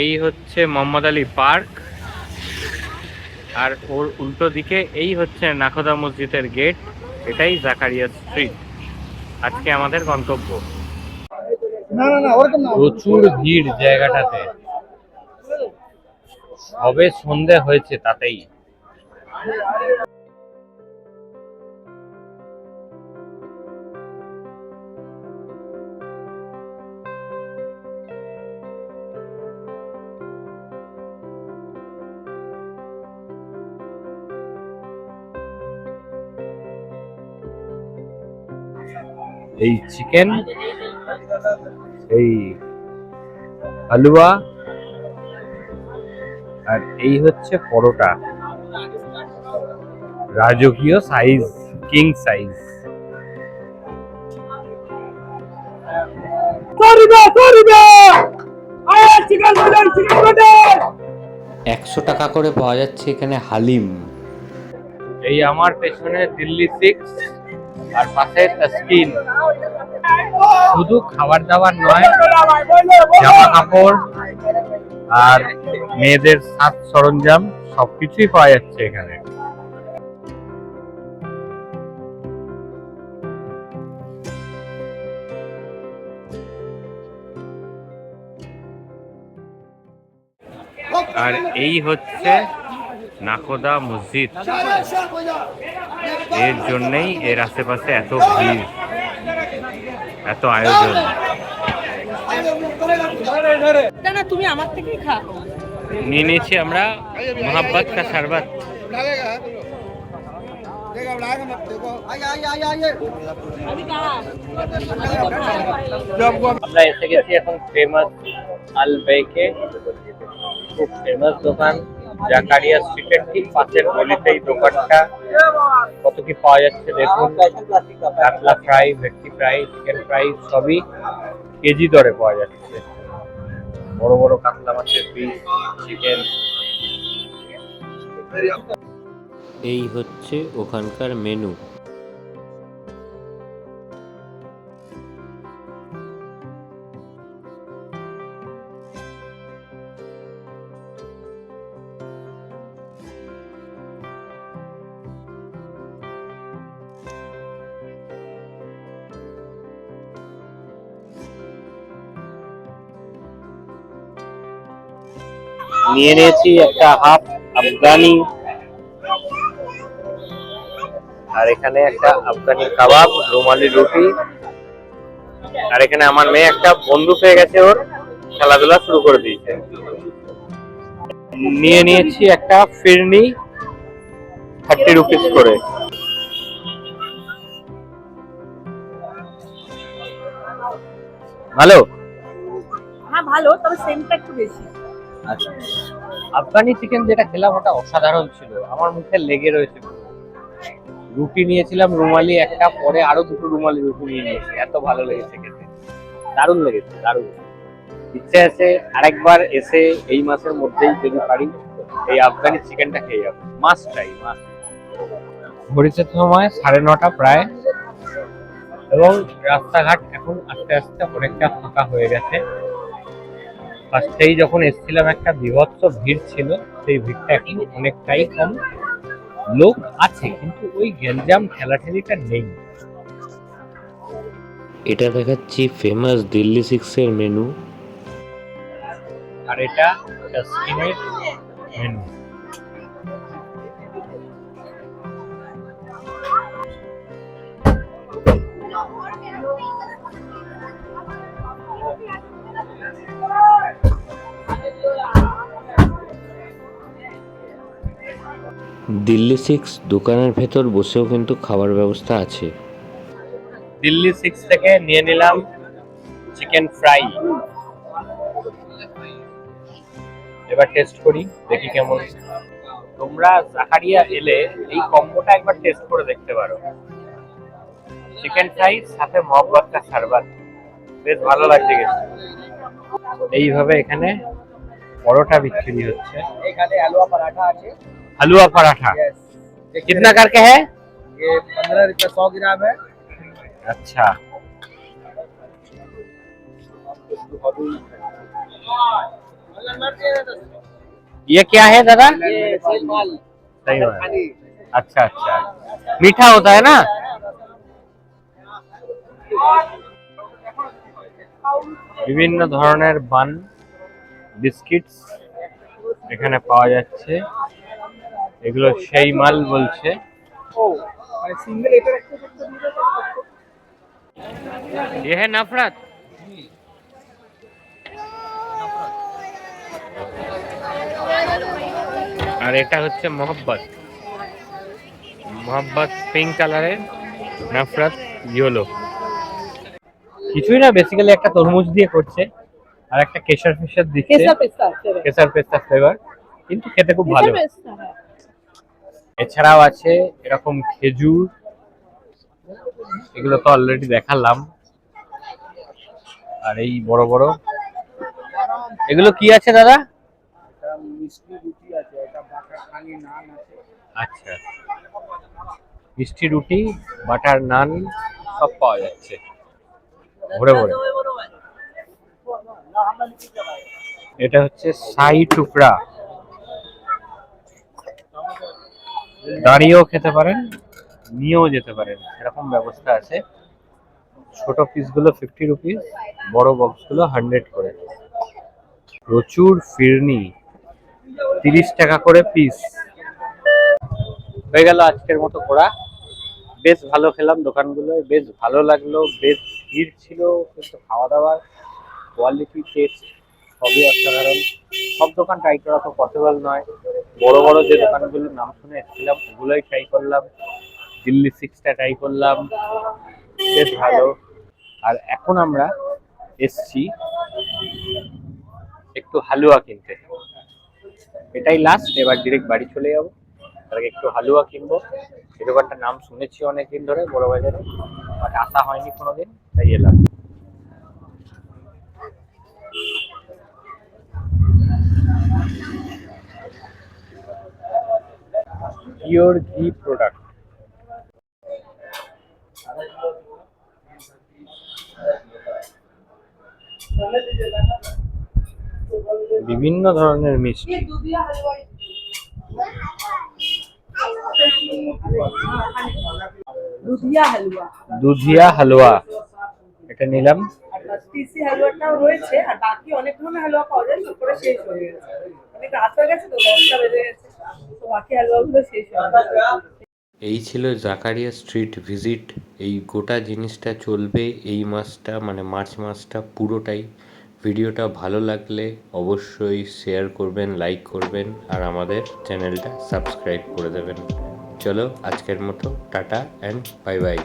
এই হচ্ছে মোহাম্মদ আলী পার্ক। আর ওর উল্টো দিকে এই হচ্ছে নাখোদা মসজিদের গেট এটাই জাকারিয়া স্ট্রিট। আজকে আমাদের গন্তব্য। না না না ওরকম না প্রচুর ভিড় জায়গাটাতে। সবে সন্ধে হয়েছে তাতেই। এই চিকেন এই হালুয়া আর এই হচ্ছে পরোটা। রাজকীয় সাইজ কিং সাইজ একশো টাকা করে পাওয়া যাচ্ছে এখানে হালিম। এই আমার পেছনে দিল্লি সিক্স আর পাশে তাসকিন শুধু খাবার দাবার নয়, জামা কাপড় আর মেয়েদের সাজ সরঞ্জাম, সবকিছুই পাওয়া যাচ্ছে এখানে। আর এই হচ্ছে নাকোদা মসজিদ। এর জন্যেই এর আশেপাশে এত ভিড় এত আয়োজন না তুমি আমার থেকেই খা নিয়ে নিয়েছি আমরা মোহাব্বত কা শরবত আমরা এসে গেছি এখন ফেমাস আল বেকে খুব ফেমাস দোকান জাকারিয়া স্ট্রিটের ঠিক পাশের গলিতে এই দোকানটা কত কি পাওয়া যাচ্ছে দেখুন। কাতলা ফ্রাই ভেটকি ফ্রাই চিকেন ফ্রাই সবই কেজি দরে পাওয়া যাচ্ছে। বড় বড় কাতলা মাছের পিস চিকেন এই হচ্ছে ওখানকার মেনু নিয়ে নিয়েছি, একটা হাফ আফগানি। আর এখানে একটা আফগানি কাবাব, রুমালি রুটি। আর এখানে আমার মেয়ে একটা বন্ধু পেয়ে গেছে ওর, খেলাধুলা শুরু করে দিয়েছে। নিয়ে নিয়েছি একটা ফিরনি থার্টি রুপিস করে। ভালো? হ্যাঁ ভালো, তবে সেন্টটা একটু বেশি। আচ্ছা। আফগানি চিকেন যেটা খেলাম ওটা অসাধারণ ছিল। আমার মুখে লেগে রয়েছে। রুটি নিয়েছিলাম, রুমালি একটা পরে আরও দুটো রুমালি রুটি নিয়ে নিয়েছি। এত ভালো লেগেছে খেতে। দারুণ লেগেছে, দারুণ। ইচ্ছে আছে আরেকবার এসে এই মাসের মধ্যেই যদি পারি, এই আফগানি চিকেনটা খেয়ে যাব। মাস চাই মাস ঘড়িতে সময় সাড়ে নটা প্রায়। এবং রাস্তাঘাট এখন আস্তে আস্তে অনেকটা ফাঁকা হয়ে গেছে। ফার্স্টেই যখন এসেছিলাম একটা বিভৎস ভিড় ছিল। সেই ভিড়টা এখন অনেকটাই কম। লোক আছে কিন্তু ওই গ্যাঞ্জাম ঠেলাঠেলিটা নেই। এটা দেখাচ্ছি ফেমাস দিল্লি সিক্সের মেনু আর এটা স্কিনের মেনু দিল্লি সিক্স দোকানের ভেতর বসেও কিন্তু খাবার ব্যবস্থা আছে। দিল্লি সিক্স থেকে নিয়ে নিলাম চিকেন ফ্রাই। এবার টেস্ট করি দেখি কেমন তোমরা জাহারিয়া এলে এই কম্বোটা একবার টেস্ট করে দেখতে পারো। চিকেন ফ্রাই সাথে মহব্বত কা সারবার বেশ ভালো লাগছে গেছে এইভাবে এখানে পরোটা বিক্রি হচ্ছে। এখানে আলুয়া পরাঠা আছে। हलवा पराठा यस कितना करके है ये 15 रुपए 100 ग्राम है अच्छा ये क्या है दादा ये सेल माल सही बात। खाली अच्छा अच्छा मीठा होता है ना বিভিন্ন ধরনের বান বিস্কিটস এখানে পাওয়া যাচ্ছে এগুলো সেই মাল বলছে ओ सिंगल एटर एक ये है नफरत আর এটা হচ্ছে মোহব্বত মোহব্বত পিঙ্ক কালারের নফরত ইয়েলো কিছুই না বেসিক্যালি একটা তরমুজ দিয়ে করছে আর একটা কেশর ফেশর দিচ্ছে কেসা পেস্তা কেশর পেস্তা ফ্লেভার কিন্তু খেতে খুব ভালো কেসা পেস্তা হ্যাঁ এছাড়াও আছে এরকম খেজুর, এগুলো তো অলরেডি দেখালাম। আর এই বড় বড়। এগুলো কি আছে দাদা? আচ্ছা। মিষ্টি রুটি, বাটার নান, সব পাওয়া যাচ্ছে। ভরে ভরে। এটা হচ্ছে সাই টুকরা। দাঁড়িয়েও খেতে পারেন, নিয়েও যেতে পারেন। এরকম ব্যবস্থা আছে। ছোট পিসগুলো ফিফটি রুপিস বড় বক্সগুলো হান্ড্রেড করে। প্রচুর ফিরনি, তিরিশ টাকা করে পিস হয়ে গেল আজকের মতো ঘোরা। বেশ ভালো খেলাম দোকানগুলোয়, বেশ ভালো লাগল, বেশ ভিড় ছিল, কিন্তু খাওয়া দাওয়ার কোয়ালিটি টেস্ট সবই অসাধারণ। সব দোকান ট্রাই করা তো পসিবল নয়। বড় বড় যে দোকানগুলোর নাম শুনে এসেছিলাম, ওগুলোই ট্রাই করলাম। দিল্লি সিক্সটা ট্রাই করলাম। বেশ ভালো। আর এখন আমরা এসছি একটু হালুয়া কিনতে। এটাই লাস্ট এবার ডিরেক্ট বাড়ি চলে যাব। তার আগে একটু হালুয়া কিনবো। এই দোকানটার নাম শুনেছি অনেকদিন ধরে, বড় বাজারে। বাট আসা হয়নি কোনোদিন, তাই এলাম। পিওর ঘি প্রোডাক্ট বিভিন্ন ধরনের মিষ্টি। দুধিয়া হালুয়া। এটা নিলাম। টিসি হালুয়াটাও রয়েছে, আর বাকি অনেক ধরনের হালুয়া পাওয়া যায় শেষ হয়ে গেছে। অনেক রাত হয়ে গেছে, তো দশটা বেজে গেছে, তো বাকি হালুয়াগুলো শেষ হয়ে গেছে। এই ছিল জাকারিয়া স্ট্রিট ভিজিট। এই গোটা জিনিসটা চলবে এই মাসটা মানে মার্চ মাসটা পুরোটাই। ভিডিওটা ভালো লাগলে অবশ্যই শেয়ার করবেন, লাইক করবেন, আর আমাদের চ্যানেলটা সাবস্ক্রাইব করে দেবেন। চলো আজকের মতো, টাটা অ্যান্ড বাই বাই